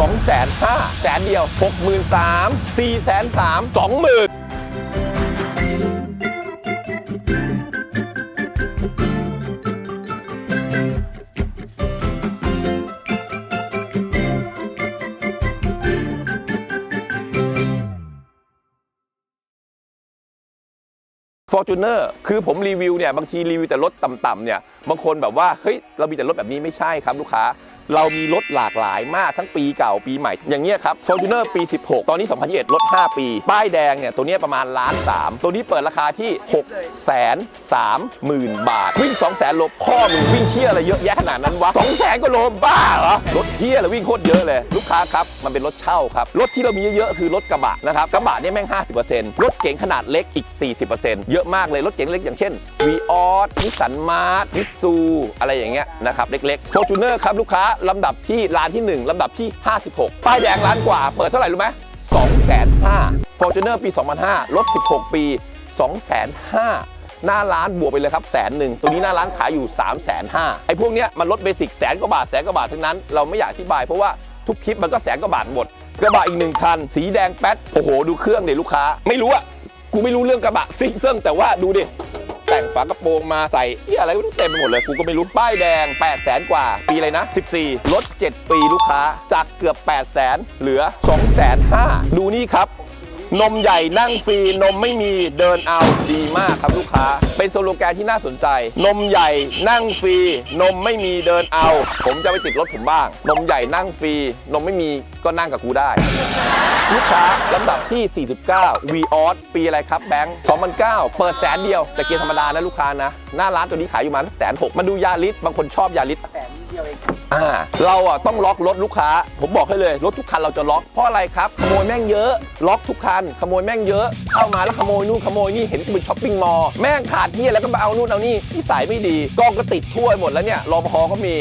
2 5 0 0 0แสนเดียว 6 3 0 0 0 4 3 0 0 0 20,000 f o r t u n e r คือผมรีวิวเนี่ย บางทีรีวิวแต่รถต่ำๆเนี่ย บางคนแบบว่า เฮ้ย เรามีแต่รถแบบนี้ไม่ใช่ครับลูกค้า เรามีรถหลากหลายมากทั้งปีเก่าปีใหม่ อย่างเงี้ยครับ f o r t u n e r ปี 16 ตอนนี้ 2021ลด5 ปี ป้ายแดงเนี่ย ตัวเนี้ยประมาณล้านสามตัวนี้เปิดราคาที่6แสน3หมื่นบาท วิ่ง 2 0 0แสนโลพ่อมึงวิ่งเที่ยอะไรเยอะแยะขนาดนั้นวะ2แสนก็โลบ้าเหรอ รถเที่ยอะไรวิ่งโคตรเยอะเลย ลูกค้าครับ มันเป็นรถเช่าครับ รถที่เรามีเยอะๆคือรถกระบะนะครับ กระบะเนี่ยแม่ง 50%รถเก๋งขนาดเล็กอีก 40%เยอะมากเลยรถเก๋งเล็กอย่างเช่น v ีออสนิสสันมาร์ทมิซูอะไรอย่างเงี้ยนะครับเล็กๆ f o r t u n e r ครับลูกค้าลำดับที่ร้านที่ 1ลำดับที่ 56 ป้ายแดงล้านกว่า เปิดเท่าไหร่รู้ไหม2 5 0 0 0 Fortuner ปี 2005ลด16 ปี 2 5 0 0 0หน้าร้านบวกไปเลยครับแสนหนึ่งตัวนี้หน้าร้านขายอยู่ 3 5 0 0 0ไอ้พวกเนี้ยมันลดเบสิกแสนกว่าบาทแสนกว่าบาททั้งนั้น เราไม่อยากอธิบายเพราะว่าทุกคลิปมันก็แสนกว่าบาทหมด กระบะอีกหนึ่งคัน สีแดงแป๊ดโอ้โห ดูเครื่องเด็ลูกค้า ไม่รู้อะกูไม่รู้เรื่องกระบะซิ่งเซิ่งแต่ว่าดูดิ แต่งฝากระโปรงมาใส่เหียอะไรก็เต็มไปหมดเลย กูก็ไม่รู้ ป้ายแดง 8 0 0แสนกว่า ปีอะไรนะ 14 ลด 7 ปีลูกค้า จากเกือบ 8 0 0แสนเหลือ 2 5 0 0 0ดูนี่ครับ นมใหญ่นั่งฟรี นมไม่มีเดินเอาดีมากครับลูกค้า เป็นสโลแกนที่น่าสนใจ นมใหญ่นั่งฟรี นมไม่มีเดินเอา ผมจะไปติดรถผมบ้าง นมใหญ่นั่งฟรี นมไม่มีก็นั่งกับกูได้ ลูกค้าลำดับที่ 49 v ีออสปีอะไรครับแบงค์2009 เปิดแสนเดียว แต่เกียร์ธรรมดานะลูกค้านะ หน้าร้านตัวนี้ขายอยู่มาแสนหกมาดูยาลิสบางคนชอบยาลิสแสนเดียวเองอ่าเราอะต้องล็อกรถลูกค้า ผมบอกให้เลย รถทุกคันเราจะล็อกเพราะอะไรครับ ขโมยแม่งเยอะ ล็อกทุกคัน ขโมยแม่งเยอะ เข้ามาแล้วขโมยนู่นขโมยนี่เห็นกูเป็นช้อปปิ้งมอลล์แม่งขาดที่แล้วก็มาเอานู่นเอานี่ที่สายไม่ดีกล้องก็ติดทั่วไปหมดแล้วเนี่ยรอปภก็มี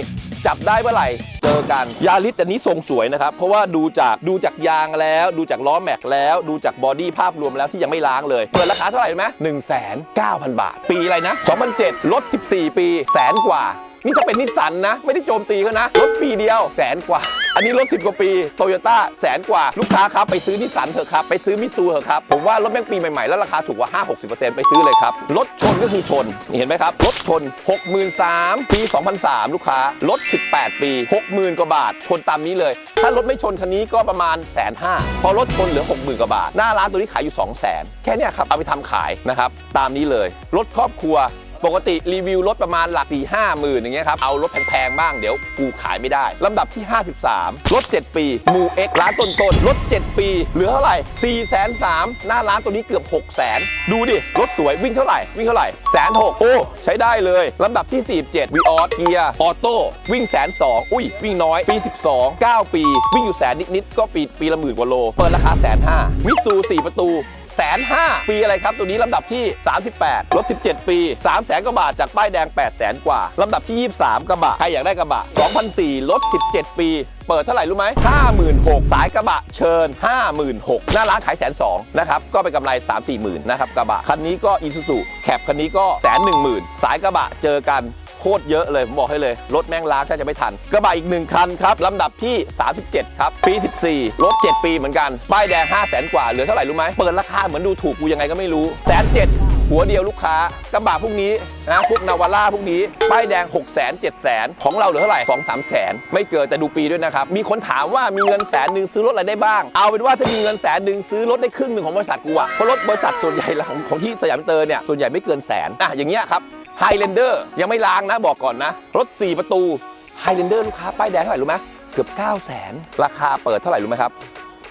จับได้เมื่อไหร่ เจอกันยาริสแต่นี้ทรงสวยนะครับ เพราะว่าดูจากดูจากยางแล้ว ดูจากล้อแม็กแล้ว ดูจากบอดี้ภาพรวมแล้วที่ยังไม่ล้างเลยเปิดราคาเท่าไหร่รู้ไหมหนึ่งแสนเก้าพันบาท ปีอะไรนะ2007ลด14 ปีแสนกว่า นี่จะเป็นนิสสันนะ ไม่ได้โจมตีเขานะรถปีเดียวแสนกว่า อันนี้รถ 10 กว่าปีโตโยต้าแสนกว่าลูกค้าครับไปซื้อนิสสันเถอะครับ ไปซื้อมิซูเถอะครับ ผมว่ารถแม่งปีใหม่ๆ แล้วราคาถูกกว่า 5-60%ไปซื้อเลยครับ รถชนก็คือชน เห็นไหมครับ รถชน 63,000 ปี 2003 ลูกค้ารถ 18 ปี 60,000 กว่าบาท ชนตามนี้เลย ถ้ารถไม่ชนคันนี้ก็ประมาณแสนห้าพอรถชนเหลือ 60,000 กว่าบาท หน้าร้านตัวนี้ขายอยู่ 200,000แค่นี้ครับเอาไปทำขายนะครับตามนี้เลย รถครอบครัว ปกติรีวิวรถประมาณหลัก4ี่ห้าหมื่นอย่างเงี้ยครับ เอารถแพงๆบ้างเดี๋ยวกูขายไม่ได้ ลำดับที่ 53 รถ 7 ปีมูเอ็กร้านต้นๆ รถ 7 ปี เหลือเท่าไหร่4ี่แสนสามหน้าร้านตัวนี้เกือบ 6 0 0แสนดูดิ รถสวยวิ่งเท่าไหร่ วิ่งเท่าไหร่แสนหกโอ้ ใช้ได้เลย ลำดับที่ 47วีออสเกียร์ออโต้วิ่งแสนสองอุ้ย วิ่งน้อยปี 12 9 ปี วิ่งอยู่แสนนิดๆก็ปีปีละหมื่นกว่าโล เปิดราคาแสนห้ามิซู4ประตู แสนห้าปีอะไรครับ ตัวนี้ลำดับที่ 38รถ17 ปี3แสนกว่าบาทจากป้ายแดง8แสนกว่าลำดับที่ 23 กระบะ ใครอยากได้กระบะ2004รถ17 ปี เปิดเท่าไหร่รู้ไหม56,000สายกระบะเชิญ 56,000หน้าร้านขายแสนสองนะครับ ก็เป็นกำไร 3 4 0 0 0 0นะครับกระบะ คันนี้ก็อีซูซูแคปคันนี้ก็แสนหนึ่งหมื่นสายกระบะเจอกัน โคตรเยอะเลย ผมบอกให้เลย รถแม่งล้างถ้าจะไม่ทัน กระบะอีกหนึ่งคันครับลำดับที่ 37 ครับ ปี 14 รถ 7 ปีเหมือนกัน ป้ายแดง 5 0 0แสนกว่า เหลือเท่าไหร่รู้ไหมเปิดราคาเหมือนดูถูกกูยังไงก็ไม่รู้แสนเจ็ดหัวเดียวลูกค้ากระบะพวกนี้นะพวกนาวาร่าพวกนี้ ป้ายแดง 6 0 0 0 0 0 7 0 0 0 0 ของเราเหลือเท่าไหร่ 2 3 แสน ไม่เกินแต่ดูปีด้วยนะครับ มีคนถามว่ามีเงินแสนหนึ่งซื้อรถอะไรได้บ้าง เอาเป็นว่าถ้ามีเงินแสนหนึ่งซื้อรถได้ครึ่งหนึ่งของบริษัทกูอะเพราะรถบริษัทส่วนใหญ่ของของที่สยามเตอร์เนี่ยส่วนใหญ่ไม่เกินแสนอะอย่างเงี้ยครับ ไฮแลนเดอร์ยังไม่ล้างนะบอกก่อนนะ รถ 4 ประตูไฮแลนเดอร์ลูกค้าป้ายแดงเท่าไหร่รู้ไหมเกือบ 9 0 0 0 0 0ราคาเปิดเท่าไหร่รู้ไหมครับ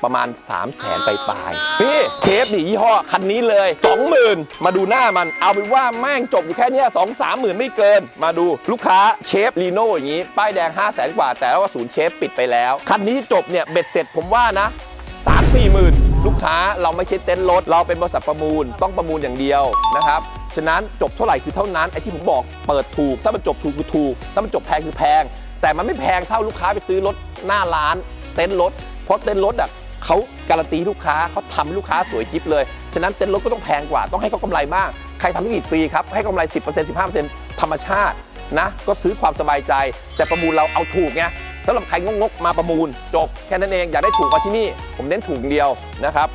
ประมาณ 3 0 0แสนไปปลายๆนี่เชฟนี่ยี่ห้อคันนี้เลย 20,000 มาดูหน้ามันเอาเป็นว่าแม่งจบอยู่แค่เนี้สองสามหมื่นไม่เกิน มาดูลูกค้าเชฟลีโน่อย่างนี้ ป้ายแดง 5 0 0แสนกว่า แต่ว่าศูนย์เชฟปิดไปแล้ว คันนี้จบเนี่ยเบ็ดเสร็จผมว่านะสามสี่หมื่นลูกค้าเราไม่ใช่เต็นท์รถ เราเป็นบริษัทประมูลต้องประมูลอย่างเดียวนะครับ ฉะนั้นจบเท่าไหร่คือเท่านั้นไอ้ที่ผมบอกเปิดถูก ถ้ามันจบถูกคือถูก ถ้ามันจบแพงคือแพง แต่มันไม่แพงเท่าลูกค้าไปซื้อรถหน้าร้าน เต็นท์รถเพราะเต็นท์รถอะเขาการันตีลูกค้าเขาทำลูกค้าสวยจิ๊บเลยฉะนั้นเต็นท์รถก็ต้องแพงกว่าต้องให้เขากำไรมาก ใครทำธุรกิจฟรีครับให้กำไร 10% 15%ธรรมชาตินะก็ซื้อความสบายใจ แต่ประมูลเราเอาถูกไงสำหรับใครงกๆมาประมูลจบแค่นั้นเอง อยากได้ถูกกว่าที่นี่ ผมเน้นถูกอย่างเดียวนะครับ